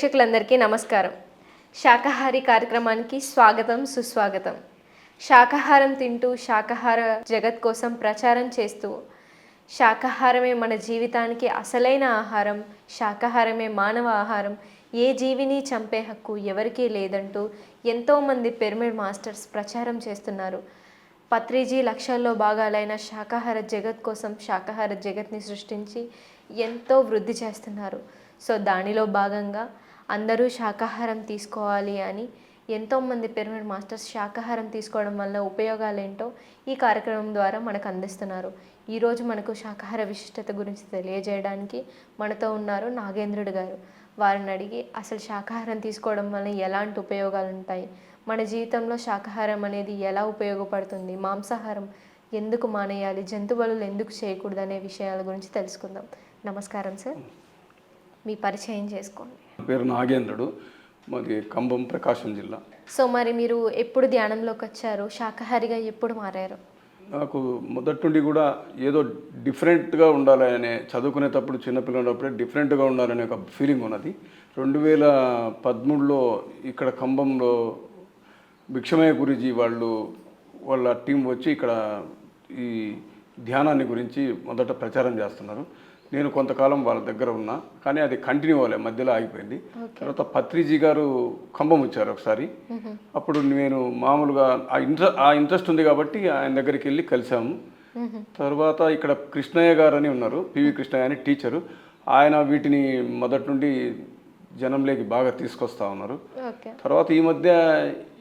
ప్రేక్షకులందరికీ నమస్కారం. శాకాహారి కార్యక్రమానికి స్వాగతం సుస్వాగతం. శాకాహారం తింటూ శాకాహార జగత్ కోసం ప్రచారం చేస్తూ శాకాహారమే మన జీవితానికి అసలైన ఆహారం శాకాహారమే మానవ ఆహారం ఏ జీవిని చంపే హక్కు ఎవరికీ లేదంటూ ఎంతోమంది పిరమిడ్ మాస్టర్స్ ప్రచారం చేస్తున్నారు. పత్రిజీ లక్ష్యాల్లో భాగాలైన శాకాహార జగత్ కోసం శాకాహార జగత్ని సృష్టించి ఎంతో వృద్ధి చేస్తున్నారు. సో దానిలో భాగంగా అందరూ శాకాహారం తీసుకోవాలి అని ఎంతోమంది పిరమిడ్ మాస్టర్స్ శాకాహారం తీసుకోవడం వల్ల ఉపయోగాలు ఏంటో ఈ కార్యక్రమం ద్వారా మనకు అందిస్తున్నారు. ఈరోజు మనకు శాకాహార విశిష్టత గురించి తెలియజేయడానికి మనతో ఉన్నారు నాగేంద్రుడు గారు. వారిని అడిగి అసలు శాకాహారం తీసుకోవడం వల్ల ఎలాంటి ఉపయోగాలు ఉంటాయి మన జీవితంలో శాకాహారం అనేది ఎలా ఉపయోగపడుతుంది? మాంసాహారం ఎందుకు మానేయాలి? జంతు ఎందుకు చేయకూడదు అనే విషయాల గురించి తెలుసుకుందాం. నమస్కారం సార్. మీ పరిచయం చేసుకోండి. పేరు నాగేంద్రుడు. మాది కంబం ప్రకాశం జిల్లా. సో మరి మీరు ఎప్పుడు ధ్యానంలోకి వచ్చారు? శాకాహారిగా ఎప్పుడు మారారు? నాకు మొదటి నుండి కూడా ఏదో డిఫరెంట్గా ఉండాలి అనే చదువుకునేటప్పుడు చిన్నపిల్లలు ఉన్నప్పుడే డిఫరెంట్గా ఉండాలనే ఒక ఫీలింగ్ ఉన్నది. రెండు వేల పదమూడులో ఇక్కడ కంబంలో భిక్షమయ్య గురుజీ వాళ్ళు వాళ్ళ టీం వచ్చి ఇక్కడ ఈ ధ్యానాన్ని గురించి మొదట ప్రచారం చేస్తున్నారు. నేను కొంతకాలం వాళ్ళ దగ్గర ఉన్నా కానీ అది కంటిన్యూ అవ్వలే మధ్యలో ఆగిపోయింది. తర్వాత పత్రిజీ గారు ఖమ్మం వచ్చారు ఒకసారి. అప్పుడు నేను మామూలుగా ఆ ఇంట్రె ఆ ఇంట్రెస్ట్ ఉంది కాబట్టి ఆయన దగ్గరికి వెళ్ళి కలిసాము తర్వాత ఇక్కడ కృష్ణయ్య గారు అని ఉన్నారు పివి కృష్ణయ్య అని టీచరు. ఆయన వీటిని మొదటి నుండి జనంలోకి బాగా తీసుకొస్తా ఉన్నారు. ఓకే. తర్వాత ఈ మధ్య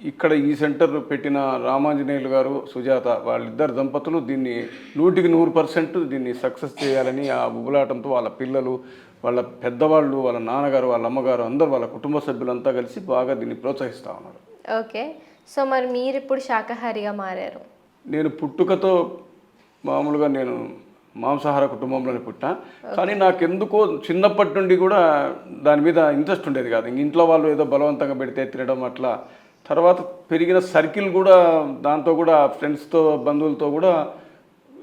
ఇక్కడ ఈ సెంటర్ పెట్టిన రామాంజనేయులు గారు సుజాత వాళ్ళిద్దరు దంపతులు దీన్ని నూటికి నూరు పర్సెంట్ దీన్ని సక్సెస్ చేయాలని ఆ ఉబులాటంతో వాళ్ళ పిల్లలు వాళ్ళ పెద్దవాళ్ళు వాళ్ళ నాన్నగారు వాళ్ళ అమ్మగారు అందరూ వాళ్ళ కుటుంబ సభ్యులంతా కలిసి బాగా దీన్ని ప్రోత్సహిస్తూ ఉన్నారు. ఓకే. సో మరి మీరు ఇప్పుడు శాకాహారిగా మారారు? నేను పుట్టుకతో మామూలుగా నేను మాంసాహార కుటుంబంలోనే పుట్టా. కానీ నాకెందుకో చిన్నప్పటి నుండి కూడా దాని మీద ఇంట్రెస్ట్ ఉండేది కాదు. ఇంక ఇంట్లో వాళ్ళు ఏదో బలవంతంగా పెడితే తినడం అట్లా. తర్వాత పెరిగిన సర్కిల్ కూడా దాంతో కూడా ఫ్రెండ్స్తో బంధువులతో కూడా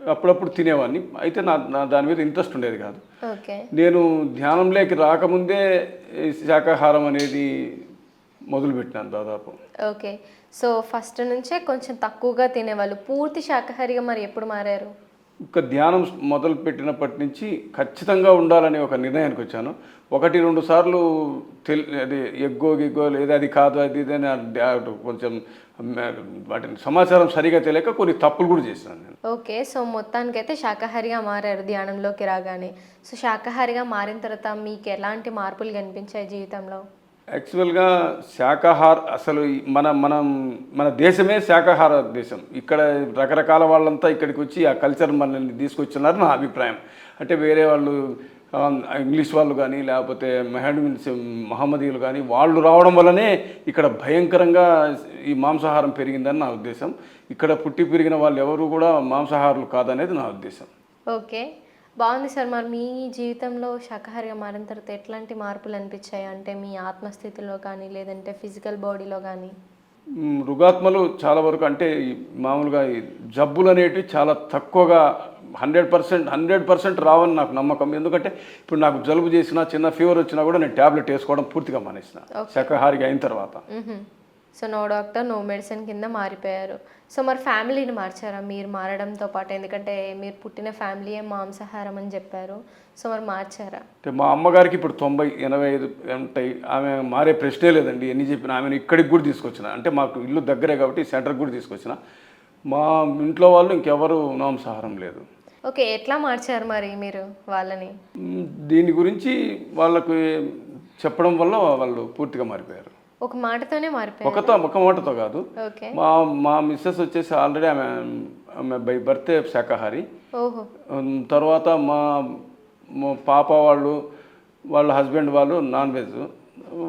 అప్పుడప్పుడు తినేవాడిని. అయితే నా నా దాని మీద ఇంట్రెస్ట్ ఉండేది కాదు. ఓకే. నేను ధ్యానంలోకి రాకముందే శాకాహారం అనేది మొదలుపెట్టినాను దాదాపు. ఓకే. సో ఫస్ట్ నుంచే కొంచెం తక్కువగా తినేవాళ్ళు. పూర్తి శాకాహారిగా మరి ఎప్పుడు మారారు? ఒక ధ్యానం మొదలు పెట్టినప్పటి నుంచి ఖచ్చితంగా ఉండాలనే ఒక నిర్ణయానికి వచ్చాను. ఒకటి రెండు సార్లు తెలి అది ఎగ్గో గిగ్గో లేదా అది కాదు అది ఇది అని కొంచెం వాటిని సమాచారం సరిగా తెలియక కొన్ని తప్పులు కూడా చేశాను నేను. ఓకే. సో మొత్తానికైతే శాకాహారిగా మారారు ధ్యానంలోకి రాగానే. సో శాకాహారిగా మారిన తర్వాత మీకు ఎలాంటి మార్పులు కనిపించాయి జీవితంలో? యాక్చువల్గా శాకాహార అసలు మన మనం మన దేశమే శాకాహార దేశం. ఇక్కడ రకరకాల వాళ్ళంతా ఇక్కడికి వచ్చి ఆ కల్చర్ మనల్ని తీసుకొచ్చినారు నా అభిప్రాయం. అంటే వేరే వాళ్ళు ఇంగ్లీష్ వాళ్ళు కానీ లేకపోతే మెహడమిన్స్ మహమ్మదీయులు కానీ వాళ్ళు రావడం వల్లనే ఇక్కడ భయంకరంగా ఈ మాంసాహారం పెరిగిందని నా ఉద్దేశం. ఇక్కడ పుట్టి పెరిగిన వాళ్ళు ఎవరు కూడా మాంసాహారులు కాదనేది నా ఉద్దేశం. ఓకే. బాగుంది సార్. మరి మీ జీవితంలో శాకాహారిగా మారిన తర్వాత ఎట్లాంటి మార్పులు అనిపించాయి? అంటే మీ ఆత్మస్థితిలో కానీ లేదంటే ఫిజికల్ బాడీలో కానీ? రుగాత్మలు చాలా వరకు అంటే మామూలుగా ఈ జబ్బులు అనేటివి చాలా తక్కువగా హండ్రెడ్ పర్సెంట్ హండ్రెడ్ పర్సెంట్ రావని నాకు నమ్మకం. ఎందుకంటే ఇప్పుడు నాకు జలుబు చేసినా చిన్న ఫీవర్ వచ్చినా కూడా నేను ట్యాబ్లెట్ వేసుకోవడం పూర్తిగా మానేసిన. శాకాహారిగా అయిన తర్వాత. So no doctor no medicine కింద మారిపోయారు. సో మరి ఫ్యామిలీని మార్చారా? మీరు మారడంతో పాటు ఎందుకంటే మీరు పుట్టిన ఫ్యామిలీయే మాంసాహారం అని చెప్పారు. సో మరి మార్చారా? అంటే మా అమ్మగారికి ఇప్పుడు తొంభై ఎనభై ఐదు ఉంటాయి ఆమె మారే ప్రశ్నే లేదండి. ఎన్ని చెప్పిన ఆమెను ఇక్కడికి కూడా తీసుకొచ్చిన. అంటే మాకు ఇల్లు దగ్గరే కాబట్టి సెంటర్కి కూడా తీసుకొచ్చిన. మా ఇంట్లో వాళ్ళు ఇంకెవరు మాంసాహారం లేదు. ఓకే ఎట్లా మార్చారు మరి మీరు వాళ్ళని? దీని గురించి వాళ్ళకు చెప్పడం వల్ల వాళ్ళు పూర్తిగా మారిపోయారు. ఒక మాటతోనే మారిపోయారు. ఒకతో ఒక మాటతో కాదు. మా మా మిస్సెస్ వచ్చేసి ఆల్రెడీ ఆమె ఆమె బై బర్తే శాకాహారి. తర్వాత మా పాప వాళ్ళు వాళ్ళ హస్బెండ్ వాళ్ళు నాన్ వెజ్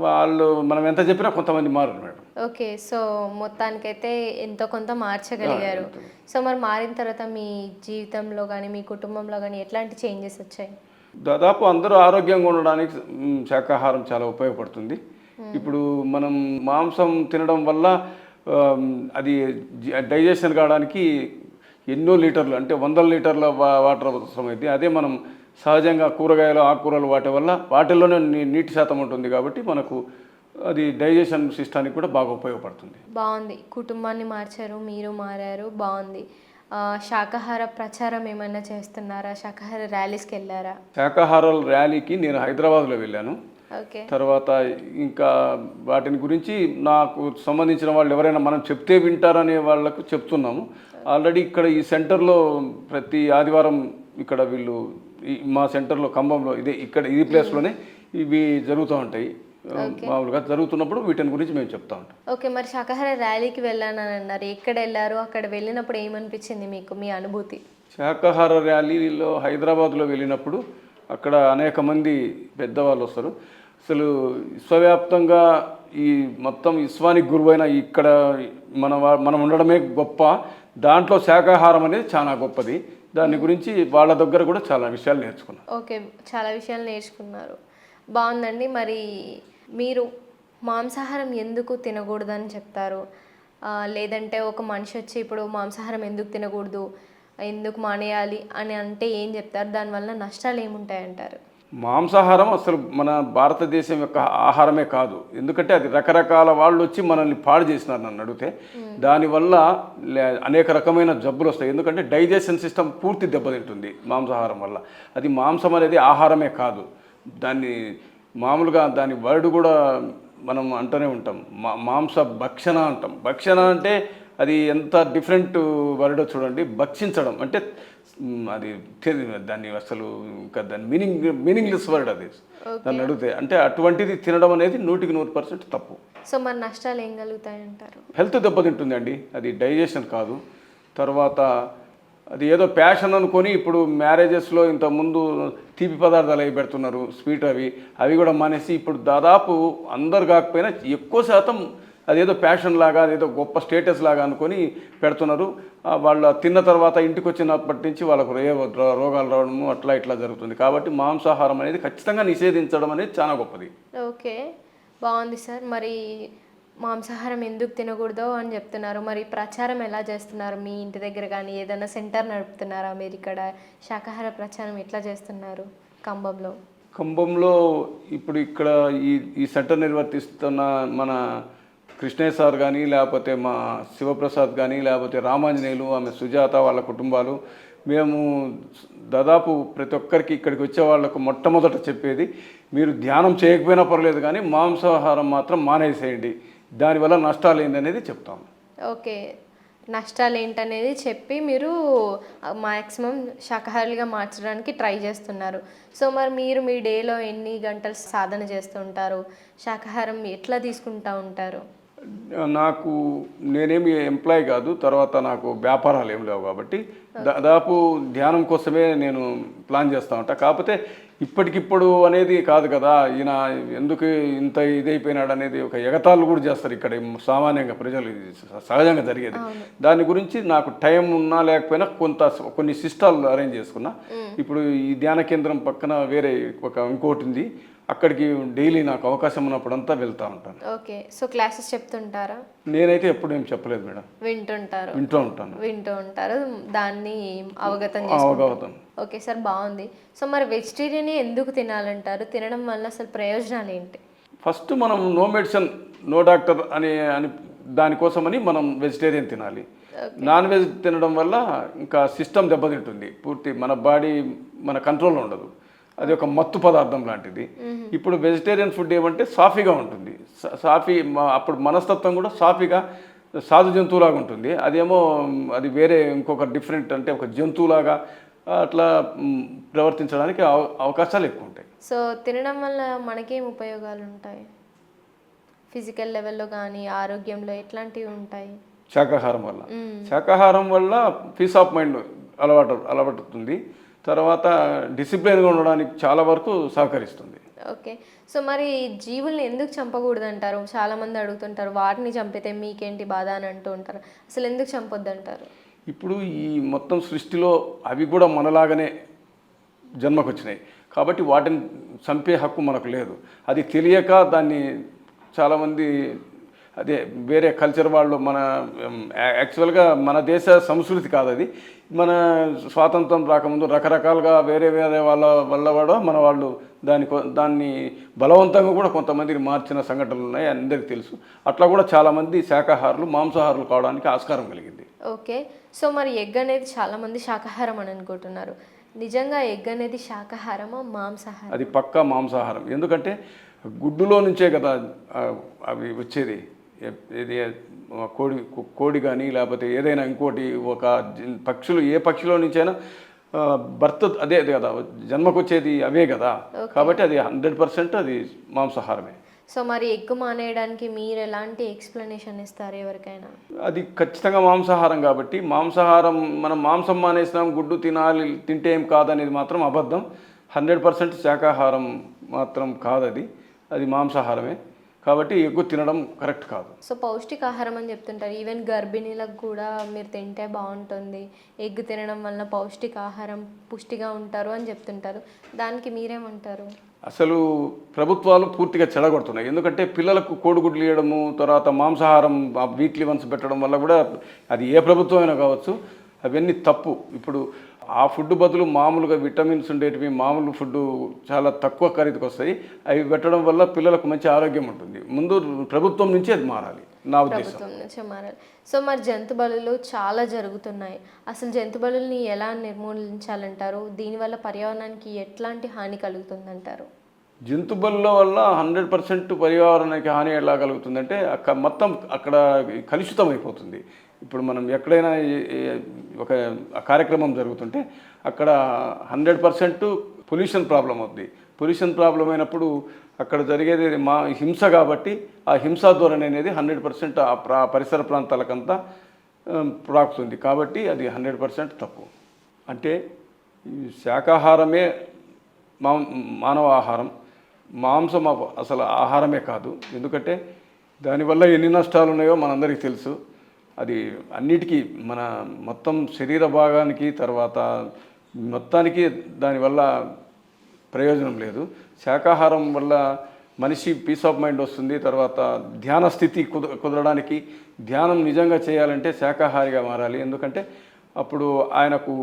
వాళ్ళు మనం ఎంత చెప్పినా కొంతమంది మారరు మేడం. ఓకే సో మొత్తానికైతే ఎంతో కొంత మార్చగలిగారు. సో మరి మారిన తర్వాత మీ జీవితంలో కానీ మీ కుటుంబంలో కానీ ఎట్లాంటి చేంజెస్ వచ్చాయి? దాదాపు అందరూ ఆరోగ్యంగా ఉండడానికి శాకాహారం చాలా ఉపయోగపడుతుంది. ఇప్పుడు మనం మాంసం తినడం వల్ల అది డైజెషన్ కావడానికి ఎన్నో లీటర్లు అంటే వందల లీటర్ల వాటర్ అవసరమైంది. అదే మనం సహజంగా కూరగాయలు ఆకుకూరలు వాటి వల్ల వాటిల్లోనే నీటి శాతం ఉంటుంది కాబట్టి మనకు అది డైజెషన్ సిస్టానికి కూడా బాగా ఉపయోగపడుతుంది. బాగుంది. కుటుంబాన్ని మార్చారు మీరు మారారు బాగుంది. ఆ, శాకాహార ప్రచారం ఏమైనా చేస్తున్నారా? శాకాహార ర్యాలీస్కి వెళ్ళారా? శాకాహారాల ర్యాలీకి నేను హైదరాబాద్లో వెళ్ళాను. తర్వాత ఇంకా వాటిని గురించి నాకు సంబంధించిన వాళ్ళు ఎవరైనా మనం చెప్తే వింటారనే వాళ్ళకు చెప్తున్నాము. ఆల్రెడీ ఇక్కడ ఈ సెంటర్లో ప్రతి ఆదివారం ఇక్కడ వీళ్ళు మా సెంటర్లో ఖమ్మంలో ఇదే ఇక్కడ ఈ ప్లేస్లోనే ఇవి జరుగుతూ ఉంటాయి. మామూలుగా జరుగుతున్నప్పుడు వీటిని గురించి మేము చెప్తా ఉంటాం. ఓకే మరి శాకాహార ర్యాలీకి వెళ్ళానని అన్నారు. ఎక్కడ వెళ్ళారు? అక్కడ వెళ్ళినప్పుడు ఏమనిపించింది మీకు మీ అనుభూతి? శాకాహార ర్యాలీలో హైదరాబాద్లో వెళ్ళినప్పుడు అక్కడ అనేక మంది పెద్దవాళ్ళు వస్తారు. అసలు విశ్వవ్యాప్తంగా ఈ మొత్తం విశ్వానికి గురువైన ఇక్కడ మన మనం ఉండడమే గొప్ప. దాంట్లో శాకాహారం అనేది చాలా గొప్పది. దాని గురించి వాళ్ళ దగ్గర కూడా చాలా విషయాలు నేర్చుకున్నాను. ఓకే చాలా విషయాలు నేర్చుకున్నారు. బాగుందండి. మరి మీరు మాంసాహారం ఎందుకు తినకూడదని చెప్తారు? లేదంటే ఒక మనిషి వచ్చి ఇప్పుడు మాంసాహారం ఎందుకు తినకూడదు? ఎందుకు మానేయాలి అని అంటే ఏం చెప్తారు? దానివల్ల నష్టాలు ఏముంటాయంటారు? మాంసాహారం అసలు మన భారతదేశం యొక్క ఆహారమే కాదు. ఎందుకంటే అది రకరకాల వాళ్ళు వచ్చి మనల్ని పాడు చేసినారు నన్ను అడిగితే. దానివల్ల లే- అనేక రకమైన జబ్బులు వస్తాయి. ఎందుకంటే డైజెషన్ సిస్టమ్ పూర్తి దెబ్బతింటుంది మాంసాహారం వల్ల. అది మాంసం అనేది ఆహారమే కాదు. దాన్ని మామూలుగా దాని వర్డ్ కూడా మనం అంటూనే ఉంటాం. మా మాంస భక్షణ అంటాం. భక్షణ అంటే అది ఎంత డిఫరెంట్ వర్డ్ చూడండి. భక్షించడం అంటే అది తెలి- దాన్ని అసలు ఇంకా దాని మీనింగ్ మీనింగ్లెస్ వర్డ్ అది. దాన్ని అడిగితే అంటే అటువంటిది తినడం అనేది నూటికి నూరు పర్సెంట్ తప్పు. సో మరి నష్టాలు ఏం కలుగుతాయంటారు? హెల్త్ దెబ్బతింటుందండి అది డైజెషన్ కాదు. తర్వాత అది ఏదో ప్యాషన్ అనుకొని ఇప్పుడు మ్యారేజెస్లో ఇంతకుముందు తీపి పదార్థాలు అవి పెడుతున్నారు స్వీట్ అవి. అవి కూడా మానేసి ఇప్పుడు దాదాపు అందరు కాకపోయినా ఎక్కువ శాతం అదేదో ప్యాషన్ లాగా అదేదో గొప్ప స్టేటస్ లాగా అనుకొని పెడుతున్నారు. వాళ్ళు తిన్న తర్వాత ఇంటికి వచ్చినప్పటి నుంచి వాళ్ళకు రే రోగాలు రావడము అట్లా ఇట్లా జరుగుతుంది. కాబట్టి మాంసాహారం అనేది ఖచ్చితంగా నిషేధించడం అనేది చాలా గొప్పది. ఓకే. బాగుంది సార్. మరి మాంసాహారం ఎందుకు తినకూడదో అని చెప్తున్నారు. మరి ప్రచారం ఎలా చేస్తున్నారు? మీ ఇంటి దగ్గర కానీ ఏదైనా సెంటర్ నడుపుతున్నారా? మీరు ఇక్కడ శాకాహార ప్రచారం ఎట్లా చేస్తున్నారు? కంబంలో ఖమ్మంలో ఇప్పుడు ఇక్కడ ఈ ఈ సెంటర్ నిర్వర్తిస్తున్న మన కృష్ణయ్య సార్ కానీ లేకపోతే మా శివప్రసాద్ కానీ లేకపోతే రామాంజనేయులు ఆమె సుజాత వాళ్ళ కుటుంబాలు మేము దాదాపు ప్రతి ఒక్కరికి ఇక్కడికి వచ్చే వాళ్ళకు మొట్టమొదట చెప్పేది మీరు ధ్యానం చేయకపోయినా పర్లేదు కానీ మాంసాహారం మాత్రం మానేసేయండి. దానివల్ల నష్టాలు ఏంటనేది చెప్తాం. ఓకే. నష్టాలు ఏంటనేది చెప్పి మీరు మ్యాక్సిమం శాకాహారులుగా మార్చడానికి ట్రై చేస్తున్నారు. సో మరి మీరు మీ డేలో ఎన్ని గంటలు సాధన చేస్తుంటారు శాకాహారం ఎట్లా తీసుకుంటా ఉంటారు? నాకు నేనేమి ఎంప్లాయ్ కాదు తర్వాత నాకు వ్యాపారాలు ఏం లేవు కాబట్టి దాదాపు ధ్యానం కోసమే నేను ప్లాన్ చేస్తూ ఉంటా. కాకపోతే ఇప్పటికిప్పుడు అనేది కాదు కదా ఈయన ఎందుకు ఇంత ఇదైపోయినాడు అనేది ఒక ఎగతాళు కూడా చేస్తారు ఇక్కడ సామాన్యంగా ప్రజలు. సహజంగా జరిగేది. దాని గురించి నాకు టైం ఉన్నా లేకపోయినా కొంత కొన్ని సిస్టాలు అరేంజ్ చేసుకున్నా. ఇప్పుడు ఈ ధ్యాన కేంద్రం పక్కన వేరే ఒక ఇంకోటి ఉంది. అక్కడికి డైలీ నాకు అవకాశం ఉన్నప్పుడంతా వెళ్తూ ఉంటాను. ఓకే. సో క్లాసెస్ చెప్తుంటారా? నేనైతే ఎప్పుడు ఏం చెప్పలేదు మేడం. వింటుంటారు. వింటూ ఉంటాను. వింటూ ఉంటారు. దాన్ని అవగతం అవగాహన ఓకే సార్ బాగుంది. సో మరి వెజిటేరియన్ ఎందుకు తినాలంటారు? తినడం వల్ల అసలు ప్రయోజనాలు ఏంటి? ఫస్ట్ మనం నో మెడిసిన్ నో డాక్టర్ అని అని దానికోసమని మనం వెజిటేరియన్ తినాలి. నాన్ వెజ్ తినడం వల్ల ఇంకా సిస్టమ్ దెబ్బతింటుంది. పూర్తి మన బాడీ మన కంట్రోల్లో ఉండదు. అది ఒక మత్తు పదార్థం లాంటిది. ఇప్పుడు వెజిటేరియన్ ఫుడ్ ఏమంటే సాఫీగా ఉంటుంది. సాఫీ అప్పుడు మనస్తత్వం కూడా సాఫీగా సాధు జంతువులాగా ఉంటుంది. అదేమో అది వేరే ఇంకొక డిఫరెంట్ అంటే ఒక జంతువులాగా అట్లా ప్రవర్తించడానికి అవ- అవకాశాలు ఎక్కువ ఉంటాయి. సో తినడం వల్ల మనకేం ఉపయోగాలు ఉంటాయి ఫిజికల్ లెవెల్లో కానీ ఆరోగ్యంలో ఎట్లాంటివి ఉంటాయి? శాకాహారం వల్ల. శాకాహారం వల్ల పీస్ ఆఫ్ మైండ్ అలవాటు అలవాటుతుంది తర్వాత డిసిప్లిన్గా ఉండడానికి చాలా వరకు సహకరిస్తుంది. ఓకే. సో మరి జీవుల్ని ఎందుకు చంపకూడదు అంటారు చాలా మంది అడుగుతుంటారు వాటిని చంపితే మీకేంటి బాధ? అని అంటూ ఉంటారు. అసలు ఎందుకు చంపొద్దు అంటారు ఇప్పుడు ఈ మొత్తం సృష్టిలో అవి కూడా మనలాగానే జన్మకు వచ్చినాయి కాబట్టి వాటిని చంపే హక్కు మనకు లేదు. అది తెలియక దాన్ని చాలామంది అదే వేరే కల్చర్ వాళ్ళు మన యాక్చువల్గా మన దేశ సంస్కృతి కాదు అది. మన స్వాతంత్రం రాకముందు రకరకాలుగా వేరే వేరే వాళ్ళ వల్ల కూడా మన వాళ్ళు దాని కొ- దాన్ని బలవంతంగా కూడా కొంతమందిని మార్చిన సంఘటనలు ఉన్నాయి అందరికీ తెలుసు. అట్లా కూడా చాలామంది శాకాహారులు మాంసాహారులు కావడానికి ఆస్కారం కలిగింది. ఓకే. సో మరి ఎగ్ అనేది చాలామంది శాకాహారం అని అనుకుంటున్నారు. నిజంగా ఎగ్ అనేది శాకాహారమా మాంసాహారం అది పక్కా మాంసాహారం. ఎందుకంటే గుడ్డులో నుంచే కదా అవి వచ్చేది. ఇది కోడి కోడి కానీ లేకపోతే ఏదైనా ఇంకోటి ఒక పక్షులు ఏ పక్షిలో నుంచైనా ఆ, బర్త్ అదే అదే కదా జన్మకు వచ్చేది అవే కదా. కాబట్టి అది హండ్రెడ్ పర్సెంట్ అది మాంసాహారమే. సో మరి ఎగ్ మానేయడానికి మీరు ఎలాంటి ఎక్స్ప్లెనేషన్ ఇస్తారు ఎవరికైనా? అది ఖచ్చితంగా మాంసాహారం కాబట్టి మాంసాహారం మనం మాంసం మానేసినాం గుడ్డు తినాలి తింటే ఏం కాదనేది మాత్రం అబద్ధం. హండ్రెడ్ పర్సెంట్ శాకాహారం మాత్రం కాదది. అది మాంసాహారమే. కాబట్టి ఎగ్గు తినడం కరెక్ట్ కాదు. సో పౌష్టికాహారం అని చెప్తుంటారు. ఈవెన్ గర్భిణీలకు కూడా మీరు తింటే బాగుంటుంది. ఎగ్ తినడం వలన పౌష్టికాహారం పుష్టిగా ఉంటారు అని చెప్తుంటారు. దానికి మీరేమంటారు? అసలు ప్రభుత్వాలు పూర్తిగా చెడగొడుతున్నాయి. ఎందుకంటే పిల్లలకు కోడిగుడ్లు ఇవ్వడము తర్వాత మాంసాహారం వీక్లీ వన్స్ పెట్టడం వల్ల కూడా అది ఏ ప్రభుత్వం అయినా కావచ్చు అవన్నీ తప్పు. ఇప్పుడు ఆ ఫుడ్ బదులు మామూలుగా విటమిన్స్ ఉండేటివి మామూలు ఫుడ్ చాలా తక్కువ ఖరీదుకి వస్తాయి. అవి పెట్టడం వల్ల పిల్లలకు మంచి ఆరోగ్యం ఉంటుంది. ముందు ప్రభుత్వం నుంచి అది మారాలి. నా ఉద్దేశం. నుంచి మారాలి. సో మరి జంతు బలులు చాలా జరుగుతున్నాయి. అసలు జంతు బలుల్ని ఎలా నిర్మూలించాలంటారు? దీనివల్ల పర్యావరణానికి ఎట్లాంటి హాని కలుగుతుందంటారు? జంతు బలుల వల్ల హండ్రెడ్ పర్సెంట్ పర్యావరణానికి హాని ఎలా కలుగుతుందంటే అక్కడ మొత్తం అక్కడ కలుషితం అయిపోతుంది ఇప్పుడు మనం ఎక్కడైనా ఒక కార్యక్రమం జరుగుతుంటే అక్కడ హండ్రెడ్ పర్సెంట్ పొల్యూషన్ ప్రాబ్లం అవుతుంది పొల్యూషన్ ప్రాబ్లం అయినప్పుడు అక్కడ జరిగేది మా హింస కాబట్టి ఆ హింసా ధోరణి అనేది హండ్రెడ్ పర్సెంట్ ఆ ప్రా పరిసర ప్రాంతాలకంతా ప్రాకుతుంది కాబట్టి అది హండ్రెడ్ పర్సెంట్ తప్పు. అంటే శాకాహారమే మా మానవ ఆహారం. మాంసం అసలు ఆహారమే కాదు. ఎందుకంటే దానివల్ల ఎన్ని నష్టాలు ఉన్నాయో మనందరికీ తెలుసు. అది అన్నిటికీ మన మొత్తం శరీర భాగానికి తర్వాత మొత్తానికి దానివల్ల ప్రయోజనం లేదు. శాకాహారం వల్ల మనిషి పీస్ ఆఫ్ మైండ్ వస్తుంది. తర్వాత ధ్యాన స్థితి కుద కుదరడానికి ధ్యానం నిజంగా చేయాలంటే శాకాహారిగా మారాలి. ఎందుకంటే అప్పుడు ఆయనకు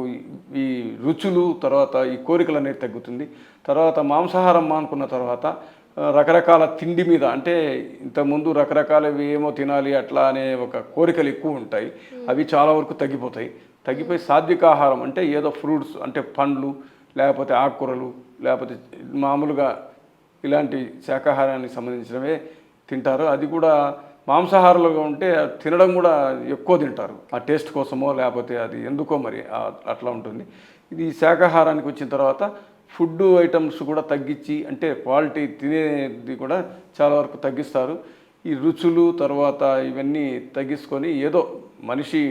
ఈ రుచులు తర్వాత ఈ కోరికలు అనేది తగ్గుతుంది. తర్వాత మాంసాహారం మానుకున్న తర్వాత రకరకాల తిండి మీద అంటే ఇంతకుముందు రకరకాలవి ఏమో తినాలి అట్లా అనే ఒక కోరికలు ఎక్కువ ఉంటాయి. అవి చాలా వరకు తగ్గిపోతాయి. తగ్గిపోయి సాత్విక ఆహారం అంటే ఏదో ఫ్రూట్స్ అంటే పండ్లు లేకపోతే ఆకుకూరలు లేకపోతే మామూలుగా ఇలాంటి శాకాహారానికి సంబంధించినవే తింటారు. అది కూడా మాంసాహారులుగా ఉంటే తినడం కూడా ఎక్కువ తింటారు. ఆ టేస్ట్ కోసమో లేకపోతే అది ఎందుకో మరి అట్లా ఉంటుంది. ఇది శాకాహారానికి వచ్చిన తర్వాత ఫుడ్ ఐటమ్స్ కూడా తగ్గించి అంటే క్వాలిటీ తినేది కూడా చాలా వరకు తగ్గిస్తారు. ఈ రుచులు తర్వాత ఇవన్నీ తగ్గించుకొని ఏదో మనిషి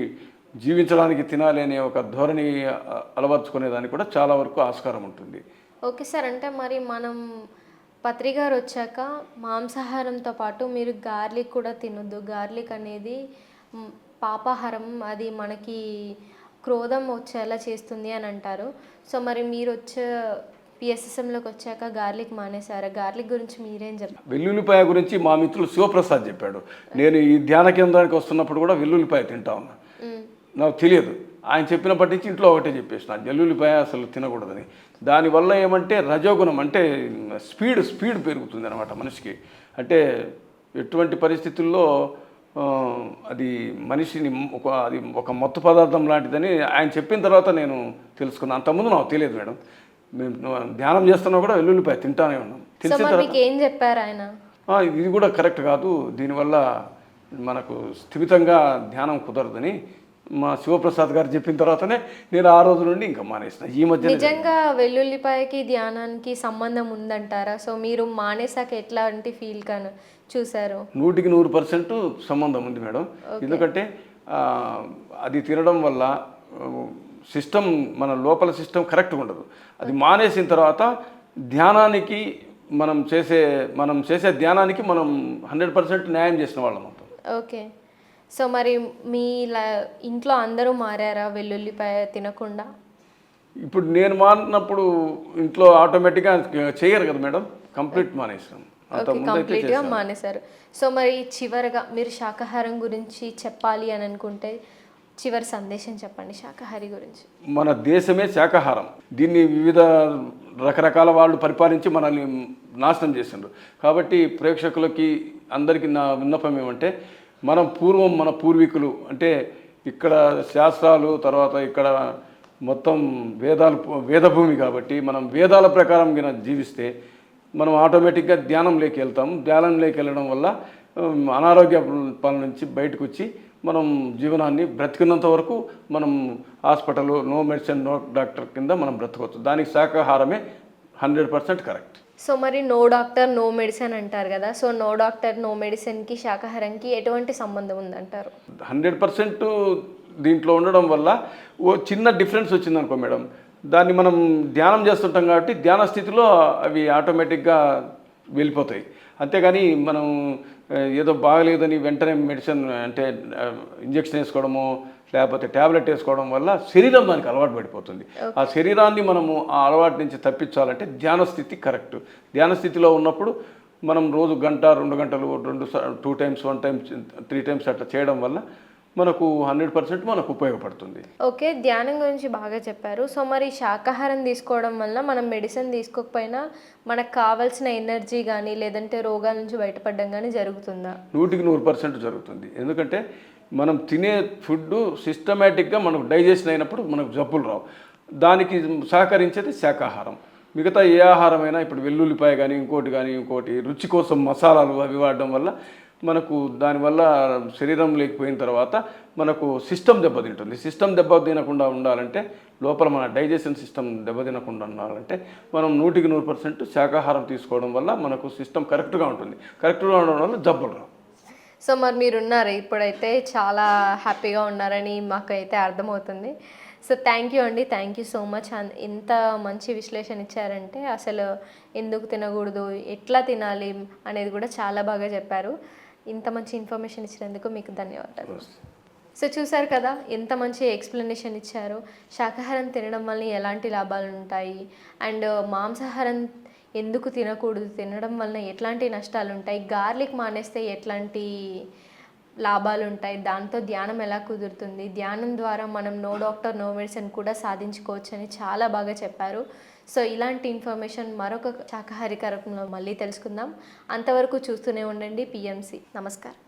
జీవించడానికి తినాలి అనే ఒక ధోరణి అలవర్చుకునే అలవర్చుకునేదానికి కూడా చాలా వరకు ఆస్కారం ఉంటుంది. ఓకే సార్ అంటే మరి మనం పత్రి గారు వచ్చాక మాంసాహారంతో పాటు మీరు గార్లిక్ కూడా తినొద్దు. గార్లిక్ అనేది పాపాహారం అది మనకి క్రోధం వచ్చేలా చేస్తుంది అని అంటారు. సో మరి మీరు వచ్చే పిఎస్ఎస్ఎంలోకి వచ్చాక గార్లిక్ మానేశారా? గార్లిక్ గురించి మీరేం చెప్తారు వెల్లుల్లిపాయ గురించి మా మిత్రులు శివప్రసాద్ చెప్పాడు. నేను ఈ ధ్యాన కేంద్రానికి వస్తున్నప్పుడు కూడా వెల్లుల్లిపాయ తింటా ఉన్నా. నాకు తెలియదు. ఆయన చెప్పినప్పటి నుంచి ఇంట్లో ఒకటే చెప్పేసిన. వెల్లుల్లిపాయ అసలు తినకూడదని. దానివల్ల ఏమంటే రజోగుణం అంటే స్పీడ్ స్పీడ్ పెరుగుతుంది అనమాట మనిషికి. అంటే ఎటువంటి పరిస్థితుల్లో అది మనిషిని ఒక అది ఒక మత్తు పదార్థం లాంటిదని ఆయన చెప్పిన తర్వాత నేను తెలుసుకున్నాను. అంతకుముందు నాకు తెలియదు మేడం. మేము ధ్యానం చేస్తున్నా కూడా వెల్లుల్లిపాయ తింటానే ఉన్నాం. తెలిసిన తర్వాత ఏం చెప్పారు ఆయన? ఇది కూడా కరెక్ట్ కాదు. దీనివల్ల మనకు స్థిమితంగా ధ్యానం కుదరదని మా శివప్రసాద్ గారు చెప్పిన తర్వాతనే నేను ఆ రోజు నుండి ఇంకా మానేసిన. ఈ మధ్య నిజంగా వెల్లుల్లిపాయకి ధ్యానానికి సంబంధం ఉందంటారా? సో మీరు మానేసాక ఎట్లాంటి ఫీల్ కను చూసారు నూటికి నూరు పర్సెంట్ సంబంధం ఉంది మేడం. ఎందుకంటే అది తినడం వల్ల సిస్టమ్ మన లోపల సిస్టమ్ కరెక్ట్గా ఉండదు. అది మానేసిన తర్వాత ధ్యానానికి మనం చేసే మనం చేసే ధ్యానానికి మనం హండ్రెడ్ పర్సెంట్ న్యాయం చేసిన వాళ్ళం ఓకే. సో మరి మీ ఇంట్లో అందరూ మారారా వెల్లుల్లిపాయ తినకుండా? ఇప్పుడు నేను మారినప్పుడు ఇంట్లో ఆటోమేటిక్గా చేయరు కదా మేడం. కంప్లీట్ మానేసాం అంత ఓకే కంప్లీట్గా. మానేశారు. సో మరి చివరగా మీరు శాకాహారం గురించి చెప్పాలి అని అనుకుంటే చివరి సందేశం చెప్పండి శాకాహారి గురించి. మన దేశమే శాకాహారం. దీన్ని వివిధ రకరకాల వాళ్ళు పరిపాలించి మనల్ని నాశనం చేసిండ్రు. కాబట్టి ప్రేక్షకులకి అందరికీ నా విన్నపం ఏమంటే మనం పూర్వం మన పూర్వీకులు అంటే ఇక్కడ శాస్త్రాలు తర్వాత ఇక్కడ మొత్తం వేదాలు వేదభూమి కాబట్టి మనం వేదాల ప్రకారం జీవిస్తే మనం ఆటోమేటిక్గా ధ్యానంలోకి వెళ్తాం. ధ్యానంలోకి వెళ్ళడం వల్ల అనారోగ్య పాల నుంచి బయటకు వచ్చి మనం జీవనాన్ని బ్రతికినంత వరకు మనం hospital no medicine no doctor కింద మనం బ్రతకవచ్చు. దానికి శాకాహారమే హండ్రెడ్ పర్సెంట్ కరెక్ట్. సో మరి నో డాక్టర్ నో మెడిసిన్ అంటారు కదా. సో నో డాక్టర్ నో మెడిసిన్కి శాకాహారంకి ఎటువంటి సంబంధం ఉందంటారు? హండ్రెడ్ పర్సెంట్ దీంట్లో ఉండడం వల్ల ఓ చిన్న డిఫరెన్స్ వచ్చిందనుకో మేడం. దాన్ని మనం ధ్యానం చేస్తుంటాం కాబట్టి ధ్యాన స్థితిలో అవి ఆటోమేటిక్గా వెళ్ళిపోతాయి. అంతేగాని మనం ఏదో బాగలేదని వెంటనే మెడిసిన్ అంటే ఇంజెక్షన్ వేసుకోవడము లేకపోతే ట్యాబ్లెట్ వేసుకోవడం వల్ల శరీరం దానికి అలవాటు పడిపోతుంది. ఆ శరీరాన్ని మనము ఆ అలవాటు నుంచి తప్పించాలంటే ధ్యాన స్థితి కరెక్ట్. ధ్యాన స్థితిలో ఉన్నప్పుడు మనం రోజు గంట రెండు గంటలు రెండు two times one times three times అట్లా చేయడం వల్ల మనకు హండ్రెడ్ పర్సెంట్ మనకు ఉపయోగపడుతుంది. ఓకే ధ్యానం గురించి బాగా చెప్పారు. సో మరి శాకాహారం తీసుకోవడం వల్ల మనం మెడిసిన్ తీసుకోకపోయినా మనకు కావాల్సిన ఎనర్జీ కానీ లేదంటే రోగాల నుంచి బయటపడడం కానీ జరుగుతుందా? నూటికి నూరు పర్సెంట్ జరుగుతుంది. ఎందుకంటే మనం తినే ఫుడ్ సిస్టమేటిక్గా మనకు డైజెషన్ అయినప్పుడు మనకు జబ్బులు రావు. దానికి సహకరించేది శాకాహారం. మిగతా ఏ ఆహారమైనా ఇప్పుడు వెల్లుల్లిపాయ కానీ ఇంకోటి కానీ ఇంకోటి రుచి కోసం మసాలాలు అవి వాడడం వల్ల మనకు దానివల్ల శరీరం లేకపోయిన తర్వాత మనకు సిస్టమ్ దెబ్బతింటుంది. సిస్టమ్ దెబ్బతినకుండా ఉండాలంటే లోపల మన డైజెషన్ సిస్టమ్ దెబ్బతినకుండా ఉండాలంటే మనం నూటికి నూరు పర్సెంట్ శాకాహారం తీసుకోవడం వల్ల మనకు సిస్టమ్ కరెక్ట్గా ఉంటుంది. కరెక్ట్గా ఉండడం వల్ల జబ్బులు రావు. సో మరి మీరు ఉన్నారు ఇప్పుడైతే చాలా హ్యాపీగా ఉన్నారని మాకైతే అర్థమవుతుంది. సో థ్యాంక్ యూ అండి. Thank you so much. ఇంత మంచి విశ్లేషణ ఇచ్చారంటే అసలు ఎందుకు తినకూడదు ఎట్లా తినాలి అనేది కూడా చాలా బాగా చెప్పారు. ఇంత మంచి ఇన్ఫర్మేషన్ ఇచ్చినందుకు మీకు ధన్యవాదాలు. సో చూసారు కదా ఎంత మంచి ఎక్స్ప్లెనేషన్ ఇచ్చారు. శాకాహారం తినడం వల్ల ఎలాంటి లాభాలు ఉంటాయి? అండ్ మాంసాహారం ఎందుకు తినకూడదు? తినడం వలన ఎట్లాంటి నష్టాలు ఉంటాయి? గార్లిక్ మానేస్తే ఎట్లాంటి లాభాలు ఉంటాయి? దాంతో ధ్యానం ఎలా కుదురుతుంది? ధ్యానం ద్వారా మనం నో డాక్టర్ నో మెడిసిన్ కూడా సాధించుకోవచ్చు అని చాలా బాగా చెప్పారు. సో ఇలాంటి ఇన్ఫర్మేషన్ మరొక శాఖాహారి కార్యక్రమంలో మళ్ళీ తెలుసుకుందాం. అంతవరకు చూస్తూనే ఉండండి పిఎంసి నమస్కారం.